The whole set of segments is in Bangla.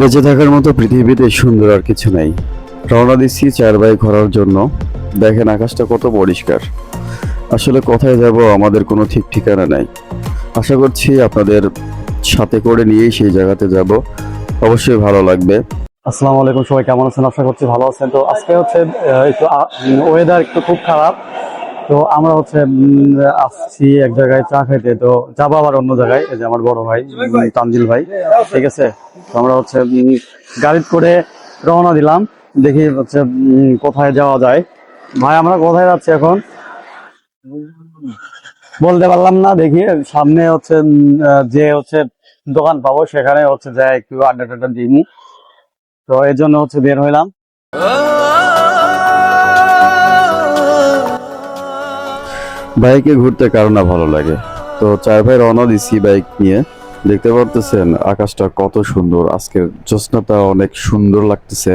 বেঁচে থাকার মতো পৃথিবীতে সুন্দর আর কিছু নেই। রওনা দিচ্ছি চার ভাই ঘোরার জন্য। দেখেন আকাশটা কত পরিষ্কার। আসলে কোথায় যাব আমাদের কোনো ঠিক ঠিকানা নাই। আশা করছি আপনাদের সাথে করে নিয়েই সেই জায়গাতে যাব। অবশ্যই ভালো লাগবে। আসসালামু আলাইকুম, সবাই কেমন আছেন? আশা করছি ভালো আছেন। তো আজকে হচ্ছে একটু ওয়েদার একটু খুব খারাপ। তো আমরা হচ্ছে আসছি এক জায়গায় চা খাইতে তো যাব আবার অন্য জায়গায় এই যে আমার বড় ভাই তানজিল ভাই ঠিক আছে? তো আমরা হচ্ছে গাড়ি করে রওনা দিলাম দেখি হচ্ছে কোথায় যাওয়া যায়। ভাই আমরা কোথায় যাচ্ছি এখন? বলতে পারলাম না দেখি সামনে হচ্ছে যে হচ্ছে দোকান পাবো সেখানে হচ্ছে যাই একটু আড্ডা টাড্ডা দিই তো এই জন্য হচ্ছে বের হইলাম। বাইকে ঘুরতে কারও না ভালো লাগে। তো চার ভাই রওনা দিছি বাইক নিয়ে। দেখতে পারতেছেন আকাশটা কত সুন্দর আজকের জ্যোৎস্নাটা অনেক সুন্দর লাগতেছে।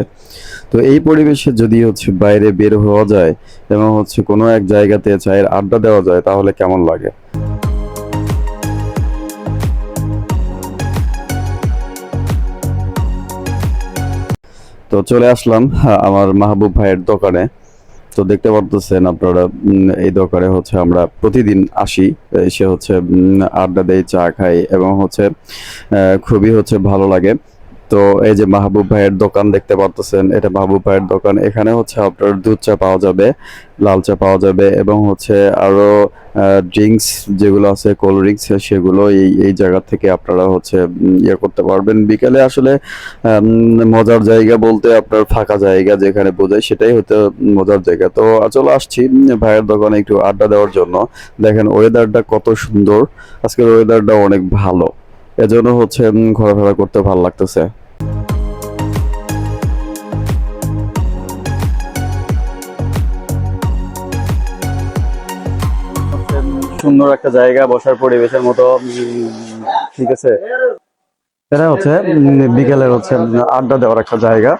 তো এই পরিবেশে যদি হচ্ছে বাইরে বের হওয়া যায় এবং হচ্ছে কোনো এক জায়গাতে চায়ের আড্ডা দেওয়া যায় তাহলে কেমন লাগে? তো চলে আসলাম হ্যাঁ, আমার মাহবুব ভাইয়ের দোকানে। তো দেখতে পারতেছেন আপনারা এই দরকারে হচ্ছে আমরা প্রতিদিন আসি। এসে হচ্ছে আড্ডা দেই, চা খাই এবং হচ্ছে খুবই হচ্ছে ভালো লাগে। তো এই যে মাহবুব ভাইয়ের দোকান দেখতে পারতেছেন, এটা মাহবুব ভাইয়ের দোকান। এখানে হচ্ছে আপনার দুধ চা পাওয়া যাবে, লাল চা পাওয়া যাবে এবং হচ্ছে আরও ড্রিঙ্কস যেগুলো আছে কোল্ড ড্রিঙ্কস সেগুলো এই এই জায়গা থেকে আপনারা হচ্ছে ইয়ে করতে পারবেন। বিকেলে আসলে মজার জায়গা বলতে আপনার ফাঁকা জায়গা যেখানে বোঝায়, সেটাই হতে মজার জায়গা। তো চলে আসছি ভাইয়ের দোকানে একটু আড্ডা দেওয়ার জন্য। দেখেন ওয়েদারটা কত সুন্দর, আজকের ওয়েদারটা অনেক ভালো। এজন্য হচ্ছে ঘোরাফেরা করতে ভালো লাগতেছে। সুন্দর একটা জায়গা বসার পরিবেশের মতো ঠিক আছে? এটা হচ্ছে বিকেলের হচ্ছে আড্ডা দেওয়ার একটা জায়গা।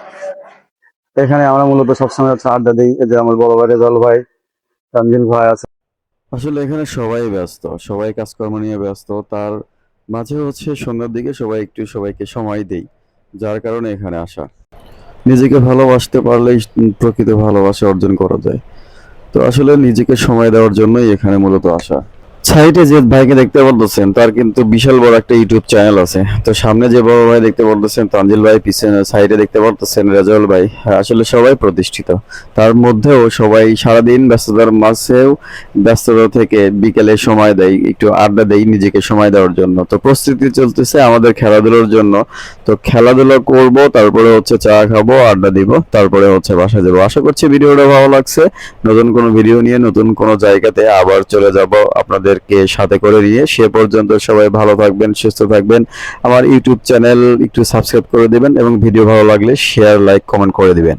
এখানে আমরা মূলত সবসময় হচ্ছে আড্ডা দিই। যে আমার বড় ভাই রেজাল ভাই তানজিল ভাই আছে। আসলে এখানে সবাই ব্যস্ত। সবাই কাজকর্ম নিয়ে ব্যস্ত। তার মাঝে হচ্ছে সন্ধ্যার দিকে সবাই একটু সবাইকে সময় দেই, যার কারণে এখানে আসা। নিজেকে ভালোবাসতে পারলেই প্রকৃত ভালোবাসা অর্জন করা যায়। তো আসলে নিজেকে সময় দেওয়ার জন্যই এখানে মূলত আসা। সাইডে যে ভাইকে দেখতে পারতেছেন, তার কিন্তু বিশাল বড় একটা ইউটিউব চ্যানেল আছে। তো সামনে যে বড় ভাই দেখতে পারতেছেন তানজিল ভাই পিছনে সাইডে দেখতে পারতেছেন, রেজাউল ভাই। আসলে সবাই প্রতিষ্ঠিত। তার মধ্যেও সবাই সারাদিন ব্যস্ততার মাঝেও ব্যস্ততা থেকে বিকেলে সময় দেয়, একটু আড্ডা দেয় নিজেকে সময় দেওয়ার জন্য। তো প্রস্তুতি চলতেছে আমাদের খেলাধুলার জন্য। তো খেলাধুলা করব, তারপরে হচ্ছে চা খাব, আড্ডা দিব, তারপরে হচ্ছে বাসা যাব। আশা করছি ভিডিওটা ভালো লাগছে। নতুন কোনো ভিডিও নিয়ে নতুন কোনো জায়গাতে আবার চলে যাব আপনাদেরকে সাথে করে নিয়ে সে পর্যন্ত সবাই ভালো থাকবেন, সুস্থ থাকবেন। আমার ইউটিউব চ্যানেল একটু সাবস্ক্রাইব করে দিবেন এবং ভিডিও ভালো লাগলে শেয়ার লাইক কমেন্ট করে দিবেন।